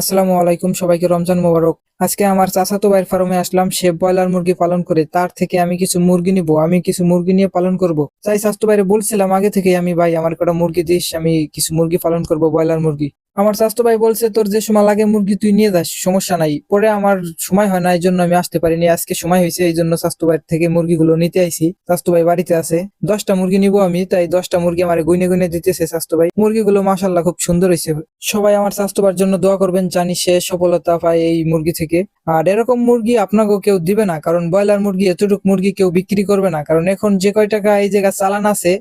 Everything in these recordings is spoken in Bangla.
আসসালামু আলাইকুম, সবাইকে রমজান মোবারক। আজকে আমার চাচাতো ভাইয়ের ফার্মে আসলাম, সে ব্রয়লার মুরগি পালন করে। তার থেকে আমি কিছু মুরগি নিব, আমি কিছু মুরগি নিয়ে পালন করব। তাই স্বাস্থ্য ভাইরে বলছিলাম, আগে থেকে আমি, ভাই, আমার কটা মুরগি দিস, আমি কিছু মুরগি পালন করব, ব্রয়লার মুরগি। আমার স্বাস্থ্য ভাই বলছে, তোর যে সময় লাগে মুরগি তুই নিয়ে যাস, সমস্যা নাই। পরে আমার সময় হয় না এই জন্য আমি আসতে পারিনি। আজকে সময় হয়েছে এই জন্য স্বাস্থ্য ভাইয়ের থেকে মুরগিগুলো নিতে আইছি। স্বাস্থ্য ভাই বাড়িতে আছে, দশটা মুরগি নিব আমি, তাই দশটা মুরগি আমার গুনে গুনে দিতেছে স্বাস্থ্য ভাই। মুরগিগুলো মাসাল্লাহ খুব সুন্দর হয়েছে সবাই আমার স্বাস্থ্য ভাইয়ের জন্য দোয়া করবেন, জানি সে সফলতা পায় এই মুরগি থেকে। আর এরকম মুরগি আপনাকে কেউ দিবে না, কারণ ব্রয়লার মুরগি, এতটুক মুরগি কেউ বিক্রি করবে না। কারণ এখন যে কয় টাকা এই জায়গা চালান আছে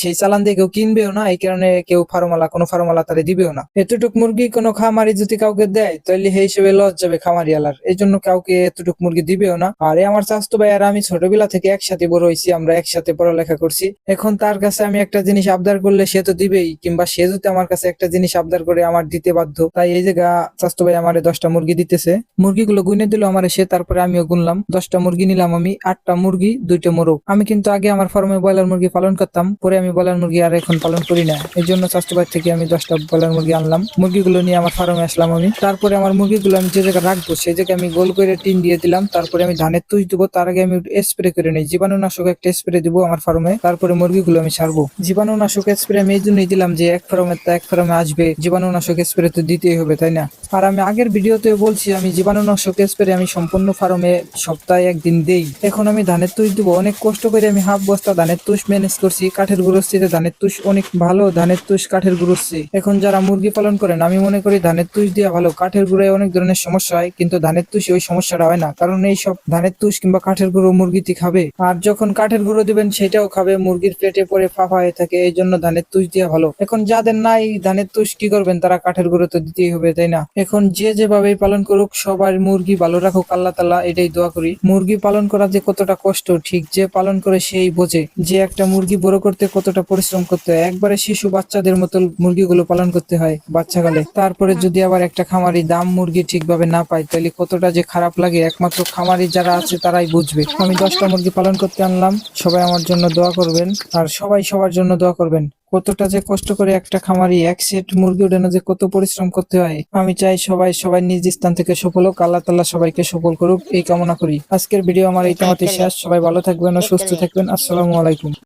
সেই চালান দিয়ে কেউ কিনবেও না, এই কারণে কেউ ফার্মালা, কোনো ফার্মালা তারে দিবেও না। এতটুক মুরগি কোনো খামারি যদি কাউকে দেয় তাহলে সেই হিসেবে লস যাবে খামারি আলার এই জন্য কাউকে এতটুক মুরগি দিবেও না। আর আমার স্বাস্থ্য ভাই আর আমি ছোটবেলা থেকে একসাথে বড় হয়েছি, আমরা একসাথে পড়ালেখা করছি। এখন তার কাছে আমি একটা জিনিস আবদার করলে সে তো দিবেই, কিংবা সে যদি আমার কাছে একটা জিনিস আবদার করে, আমার দিতে বাধ্য। তাই এই জায়গা স্বাস্থ্য ভাই আমার দশটা মুরগি দিতেছে। মুরগিগুলো গুনে দিল আমার সে, তারপরে আমিও গুনলাম। দশটা মুরগি নিলাম আমি, আটটা মুরগি, দুইটা মোরগ। আমি কিন্তু আগে আমার ফার্মে ব্রয়লার মুরগি পালন করতাম, পরে আমি ব্রয়লার মুরগি আর এখন পালন করি না। এই জন্য স্বাস্থ্য ভাই থেকে আমি দশটা ব্রয়লার মুরগি আনলাম। মুরগিগুলো নিয়ে আমার ফার্মে আসলাম আমি। তারপরে আমার মুরগিগুলো আমি যে জায়গায় রাখব, সেই জায়গায় আমি গোল করে টিন দিয়ে দিলাম। তারপরে আমি ধানের তুষ দিব, তার আগে আমি স্প্রে করে নিই। জীবাণুনাশক একটা স্প্রে দিব আমার ফার্মে। তারপরে মুরগিগুলো আমি ছাড়বো। জীবাণুনাশক স্প্রে আমি এই জন্যই দিলাম যে এক ফার্মে তো এক ফার্মে আসবে। জীবাণুনাশক স্প্রে তো দিতেই হবে, তাই না? আর আমি আগের ভিডিওতে বলছি, আমি জীবাণুনাশক স্প্রে আমি সম্পূর্ণ ফার্মে সপ্তাহে একদিন দেই। এখন আমি ধানের তুষ দিব। অনেক কষ্ট করে আমি হাফ বস্তা ধানের তুষ ম্যানেজ করছি। কাঠের গুঁড়োর ধানের তুষ অনেক ভালো ধানের তুষ কাঠের গুঁড়োচ্ছে এখন যারা মুরগি পালন করেন, আমি মনে করি ধানের তুষ দেওয়া ভালো। কাঠের গুঁড়োয় অনেক ধরনের সমস্যা হয়, কিন্তু ধানের তুষে ওই সমস্যাটা হয় না। কারণ এই সব ধানের তুষ কিংবা কাঠের গুঁড়ো মুরগিতে খাবে। আর যখন কাঠের গুঁড়ো দিবেন, সেটাও খাবে। মুরগির পেটে পরে ফাফা হয়ে থাকে, এই জন্য ধানের তুষ দেওয়া ভালো। এখন যাদের নাই ধানের তুষ, কি করবেন? তারা কাঠের গুঁড়ো তো দিতেই হবে, তাই না? এখন যে যেভাবে পালন করুক, সবার মুরগি ভালো রাখুক, আল্লাহ তালা এটাই দোয়া করি। মুরগি পালন করা যে কতটা কষ্ট, ঠিক যে পালন করে সেই বোঝে। যে একটা মুরগি বড় করতে কতটা পরিশ্রম করতে হয়। একবারে শিশু বাচ্চাদের মতো মুরগিগুলো পালন করতে হয় বাচ্চাকালে। তারপরে যদি আবার একটা খামারি দাম মুরগি ঠিকভাবে না পায়, তাহলে কতটা যে খারাপ লাগে। একমাত্র খামারি যারা আছে তারাই বুঝবে। আমি দশটা মুরগি পালন করতে আনলাম। সবাই আমার জন্য দোয়া করবেন। আর সবাই সবার জন্য দোয়া করবেন। কতটা যে কষ্ট করে একটা খামারি এক সেট মুরগি উঠানো যে কত পরিশ্রম করতে হয়। আমি চাই সবাই সবাই নিজ স্থান থেকে সফল হোক, আল্লাহ তাল্লাহ সবাইকে সফল করুক, এই কামনা করি। আজকের ভিডিও আমার এই তোমাতে শেষ। সবাই ভালো থাকবেন ও সুস্থ থাকবেন। আসসালামু আলাইকুম।